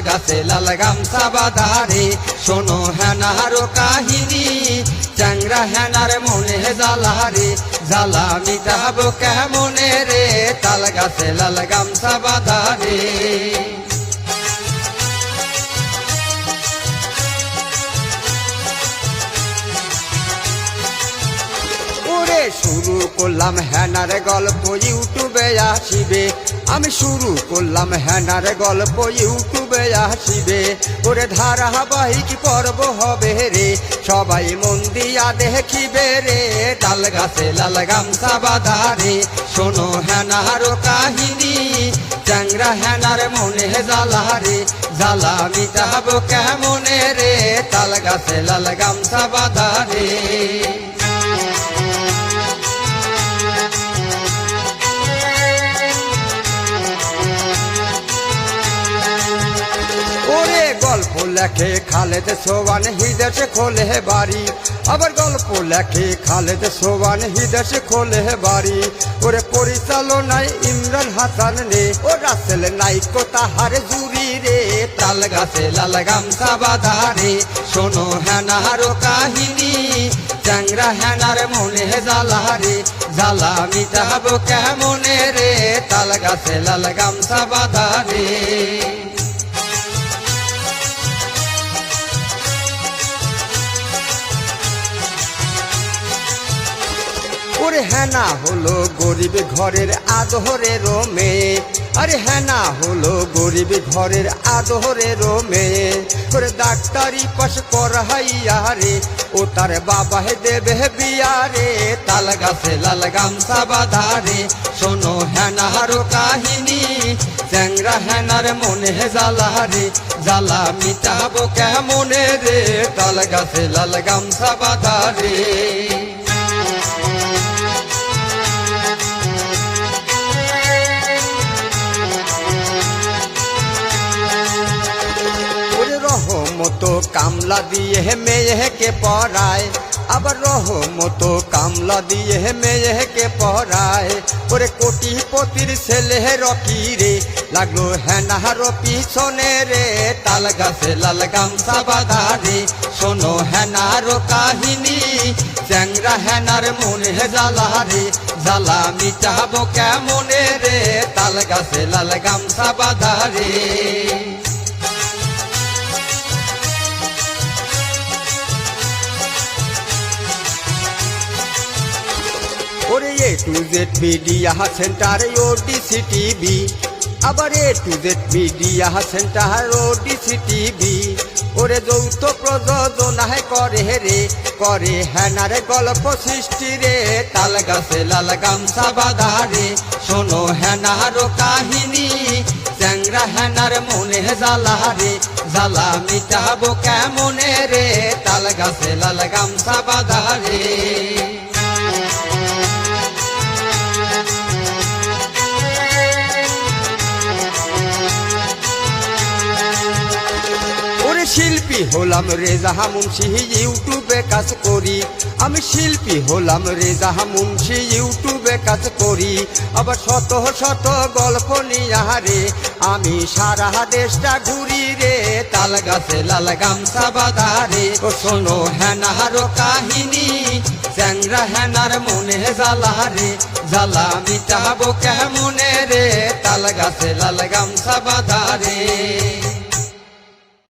গাছে লাল গামছা বাধারে। শোনো হেনারো কাহিনী, চ্যাংরা হেনার মনে জ্বালারে। জ্বালা মিটাবো কেমনে রে? তাল গাছে লাল গামছা বাধারে। শুরু করলাম হ্যানার গল্প, ইউটিউবে আসিবে। আমি শুরু করলাম হ্যানার গল্প, ইউটিউবে আসিবে। ওরে ধারাবাহিক পর্ব হবে রে, সবাই মন দিয়া দেখিবে রে। ডাল গাছে লাল গামছা বাধারে শোনো হ্যানার কাহিনী। চ্যাংরা হ্যানার মনে জ্বালারে জ্বালা মিটাবো কেমনে রে? তাল গাছে লাল গামছা বাধারে ওরে গল্প লেখে, খালেদ সোবান হিদেশে খোলে বাড়ি। আবার গল্প লেখে, খালেদ সোবান হিদেশে খোলে বাড়ি। ওরে পরিচালনায় ইমরান হাসান রে ও রাসেল নাইকো তাহার জুরি রে। তাল গাছে লাল গামছা বাধারে শোনো হেনারো কাহিনী। চ্যাংরা হেনার মনে জ্বালারে জ্বালা মিটাবো কেমনে রে? তাল গাছে লাল গামছা বাধারে ওরে হেনা হলো গরিব ঘরের আদহরের রোমে। আরে হেনা হলো গরিব ঘরের আদহরের রোমে। ওরে ডাক্তারি পাশ করাইয়া রে, ও তার বাবা হে দেবে বিয়ারে। তাল গাছে লাল গামছা বাধারে শোনো হেনারো কাহিনী। চ্যাংরা হেনার মনে জ্বালারে জ্বালা মিটাবো কেমনে রে? তাল গাছে লাল গামছা বাধারে কামলা দিয়ে মেয়েকে পড়ায়। আবার রহমত কামলা দিয়ে মেয়েকে পড়ায়। ওরে কোটিপতির ছেলে রকি রে, লাগল হেনার পিছনে রে। তাল গাছে লাল গামছা বাধারে শোনো হেনার কাহিনী। চ্যাংরা হেনার মনে জ্বালারে জ্বালা মিটাবো কেমনে রে? তাল গাছে লাল গামছা বাধারে ওরে A to Z media centre ODC TV আবার A to Z media centre ODC TV ওরে যৌথ প্রযোজনায় করে রে, করে হ্যানারে গল্প সৃষ্টি রে, তাল গাছে লাল গামছা বাধারে শোনো হ্যানারো কাহিনী, চ্যাংরা হ্যানার মনে জ্বালারে জ্বালা মিটাবো কেমনে রে, তাল গাছে লাল গামছা বাধারে হলাম রেজা মুন্সি ইউটিউবে কাজ করি। আমি শিল্পী হলাম রেজা মুন্সি ইউটিউবে কাজ করি। আবার শত শত গল্প নিয়ারে আমি সারা দেশটা ঘুরি রে। তাল গাছে লাল গামছা বাধারে ও শোনো হেনারো কাহিনী, চ্যাংরা হেনার মনে জ্বালারে জ্বালা মিটাবো কেমনে রে? তাল গাছে লাল গামছা বাধারে